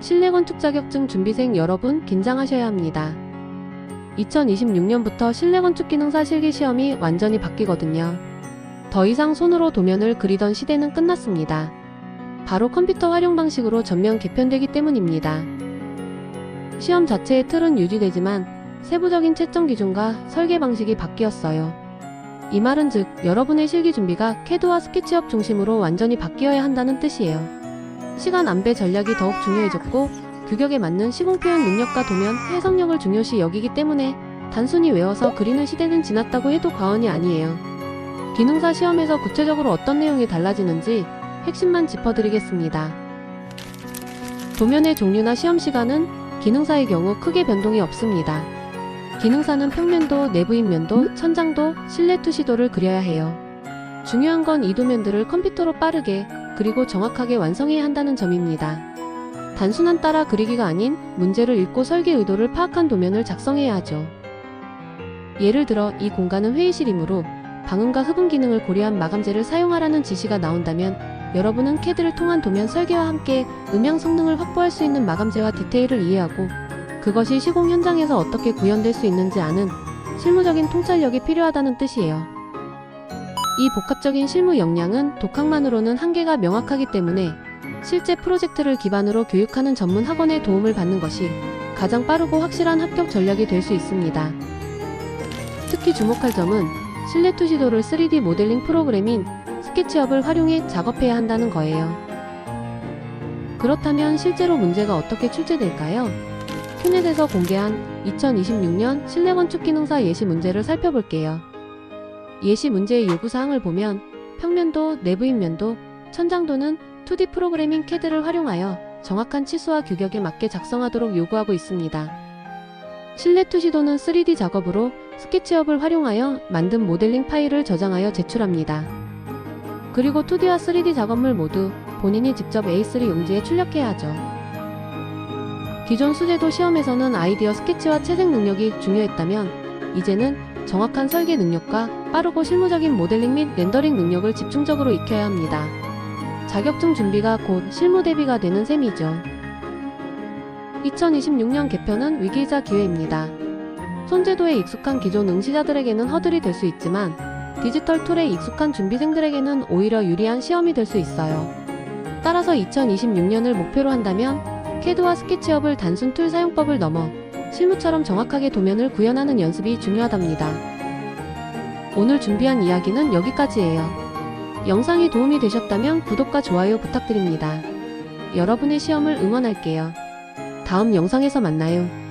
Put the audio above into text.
실내 건축 자격증 준비생 여러분 긴장하셔야 합니다. 2026년부터 실내 건축 기능사 실기 시험이 완전히 바뀌거든요. 더 이상 손으로 도면을 그리던 시대는 끝났습니다. 바로 컴퓨터 활용 방식으로 전면 개편되기 때문입니다. 시험 자체의 틀은 유지되지만 세부적인 채점 기준과 설계 방식이 바뀌었어요. 이 말은 즉 여러분의 실기 준비가 캐드와 스케치업 중심으로 완전히 바뀌어야 한다는 뜻이에요. 시간 안배 전략이 더욱 중요해졌고 규격에 맞는 시공 표현 능력과 도면, 해석력을 중요시 여기기 때문에 단순히 외워서 그리는 시대는 지났다고 해도 과언이 아니에요. 기능사 시험에서 구체적으로 어떤 내용이 달라지는지 핵심만 짚어드리겠습니다. 도면의 종류나 시험 시간은 기능사의 경우 크게 변동이 없습니다. 기능사는 평면도, 내부인 면도, 천장도, 실내 투시도를 그려야 해요. 중요한 건 이 도면들을 컴퓨터로 빠르게 그리고 정확하게 완성해야 한다는 점입니다. 단순한 따라 그리기가 아닌 문제를 읽고 설계 의도를 파악한 도면을 작성해야 하죠. 예를 들어 이 공간은 회의실이므로 방음과 흡음 기능을 고려한 마감재를 사용하라는 지시가 나온다면 여러분은 캐드를 통한 도면 설계와 함께 음향 성능을 확보할 수 있는 마감재와 디테일을 이해하고 그것이 시공 현장에서 어떻게 구현될 수 있는지 아는 실무적인 통찰력이 필요하다는 뜻이에요. 이 복합적인 실무 역량은 독학만으로는 한계가 명확하기 때문에 실제 프로젝트를 기반으로 교육하는 전문 학원의 도움을 받는 것이 가장 빠르고 확실한 합격 전략이 될 수 있습니다. 특히 주목할 점은 실내 투시도를 3D 모델링 프로그램인 스케치업을 활용해 작업해야 한다는 거예요. 그렇다면 실제로 문제가 어떻게 출제될까요? 큐넷에서 공개한 2026년 실내 건축 기능사 예시 문제를 살펴볼게요. 예시 문제의 요구사항을 보면 평면도, 내부인 면도, 천장도는 2D 프로그래밍 캐드를 활용하여 정확한 치수와 규격에 맞게 작성하도록 요구하고 있습니다. 실내 투시도는 3D 작업으로 스케치업을 활용하여 만든 모델링 파일을 저장하여 제출합니다. 그리고 2D와 3D 작업물 모두 본인이 직접 A3 용지에 출력해야 하죠. 기존 수제도 시험에서는 아이디어 스케치와 채색 능력이 중요했다면 이제는 정확한 설계 능력과 빠르고 실무적인 모델링 및 렌더링 능력을 집중적으로 익혀야 합니다. 자격증 준비가 곧 실무 대비가 되는 셈이죠. 2026년 개편은 위기이자 기회입니다. 손제도에 익숙한 기존 응시자들에게는 허들이 될 수 있지만 디지털 툴에 익숙한 준비생들에게는 오히려 유리한 시험이 될 수 있어요. 따라서 2026년을 목표로 한다면 캐드와 스케치업을 단순 툴 사용법을 넘어 실무처럼 정확하게 도면을 구현하는 연습이 중요하답니다. 오늘 준비한 이야기는 여기까지예요. 영상이 도움이 되셨다면 구독과 좋아요 부탁드립니다. 여러분의 시험을 응원할게요. 다음 영상에서 만나요.